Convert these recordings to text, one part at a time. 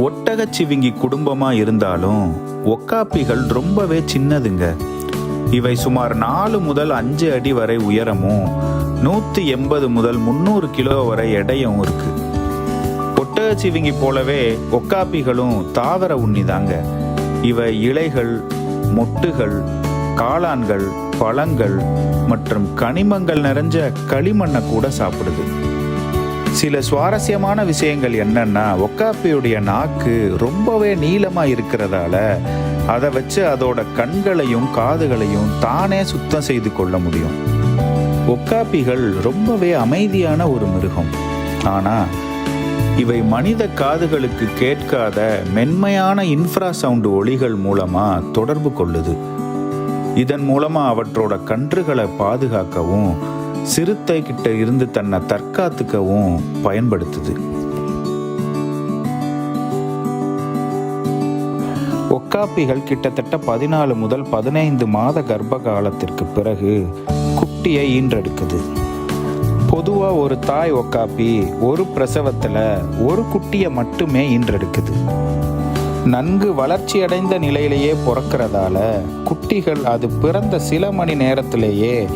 ஒட்டகச்சிவிங்கி குடும்பமா இருந்தாலும் ஒக்காப்பிகள் ரொம்பவே சின்னதுங்க. இவை சுமார் நாலு முதல் அஞ்சு அடி வரை உயரமும் நூத்தி எண்பது முதல் முந்நூறு கிலோ வரை எடையும் இருக்கு. ஒட்டகச்சிவிங்கி போலவே ஒக்காப்பிகளும் தாவர உண்ணிதாங்க. இவை இலைகள் மொட்டுகள் காளான்கள் பழங்கள் மற்றும் கனிமங்கள் நிறைஞ்ச களிமண்ணை கூட சாப்பிடுது. சில சுவாரஸ்யமான விஷயங்கள் என்னன்னா ஒக்காப்பியுடைய நாக்கு ரொம்பவே நீளமா இருக்கிறதால அதை வச்சு அதோட கண்களையும் காதுகளையும் தானே சுத்தம் செய்து கொள்ள முடியும். ஒக்காப்பிகள் ரொம்பவே அமைதியான ஒரு மிருகம். ஆனா இவை மனித காதுகளுக்கு கேட்காத மென்மையான இன்ஃப்ரா சவுண்டு ஒளிகள் மூலமா தொடர்பு கொள்ளுது. இதன் மூலமா அவற்றோட கன்றுகளை பாதுகாக்கவும் சிறுத்தை கிட்ட இருந்து தன்னை தற்காத்துக்கவும் பயன்படுத்துது. ஒக்காப்பிகள் கிட்டத்தட்ட பதினாலு முதல் பதினைந்து மாத கர்ப்ப காலத்திற்கு பிறகு குட்டியை ஈன்றெடுக்குது. பொதுவா ஒரு தாய் ஒக்காப்பி ஒரு பிரசவத்துல ஒரு குட்டியை மட்டுமே ஈன்றெடுக்குது. நன்கு வளர்ச்சியடைந்த நிலையிலேயே பிறக்கிறதால குட்டிகள் அது பிறந்த சில மணி நேரத்திலேயே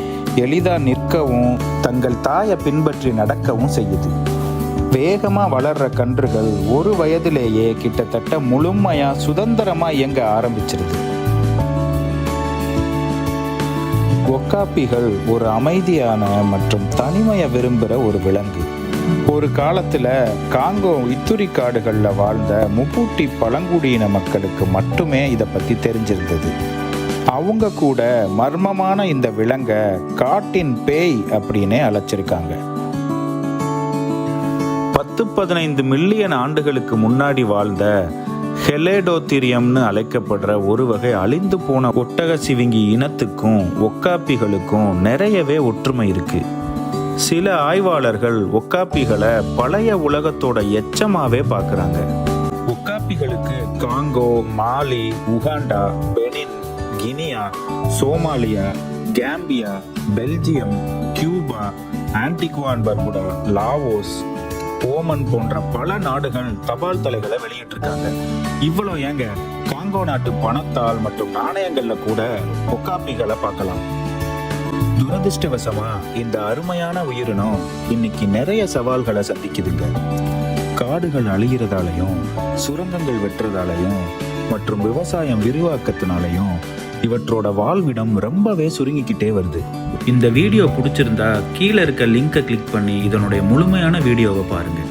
எளிதாக நிற்கவும் தங்கள் தாயை பின்பற்றி நடக்கவும் செய்யுது. வேகமாக வளர்ற கன்றுகள் ஒரு வயதிலேயே கிட்டத்தட்ட முழுமையாக சுதந்திரமாக இயங்க ஆரம்பிச்சிருது. ஒக்காப்பிகள் ஒரு அமைதியான மற்றும் தனிமையை விரும்புகிற ஒரு விலங்கு. ஒரு காலத்தில் காங்கோ இத்துரி காடுகளில் வாழ்ந்த முப்பூட்டி பழங்குடியின மக்களுக்கு மட்டுமே இதை பற்றி தெரிஞ்சிருந்தது. அவங்க கூட மர்மமான இந்த விலங்கை காட்டின் பேய் அப்படின்னே அழைச்சிருக்காங்க. பத்து பதினைந்து மில்லியன் ஆண்டுகளுக்கு முன்னாடி வாழ்ந்த ஹெலேடோத்திரியம்னு அழைக்கப்படுற ஒரு வகை அழிந்து போன ஒட்டக சிவிங்கி இனத்துக்கும் ஒக்காப்பிகளுக்கும் நிறையவே ஒற்றுமை இருக்கு. சில ஆய்வாளர்கள் ஒக்காப்பிகளை பழைய உலகத்தோட எச்சமாவே பார்க்கறாங்க. ஒக்காப்பிகளுக்கு Congo Mali Uganda Benin Guinea Somalia Gambia Belgium Cuba Antiguan Bermuda Laos Oman போன்ற பல நாடுகள் தபால் தலைகளை வெளியிட்டிருக்காங்க. இவ்வளோ ஏங்க? காங்கோ நாட்டு பணத்தால் மற்றும் நாணயங்கள்ல கூட ஒக்காப்பிகளை பார்க்கலாம். துரதிருஷ்டவசமா இந்த அருமையான உயிரினம் இன்னைக்கு நிறைய சவால்களை சந்திக்குதுங்க. காடுகள் அழிகிறதாலையும் சுரங்கங்கள் வெட்டுறதாலையும் மற்றும் விவசாயம் விரிவாக்கத்தினாலையும் இவற்றோட வாழ்விடம் ரொம்பவே சுருங்கிக்கிட்டே வருது. இந்த வீடியோ பிடிச்சிருந்தா கீழே இருக்க லிங்கை கிளிக் பண்ணி இதனுடைய முழுமையான வீடியோவை பாருங்கள்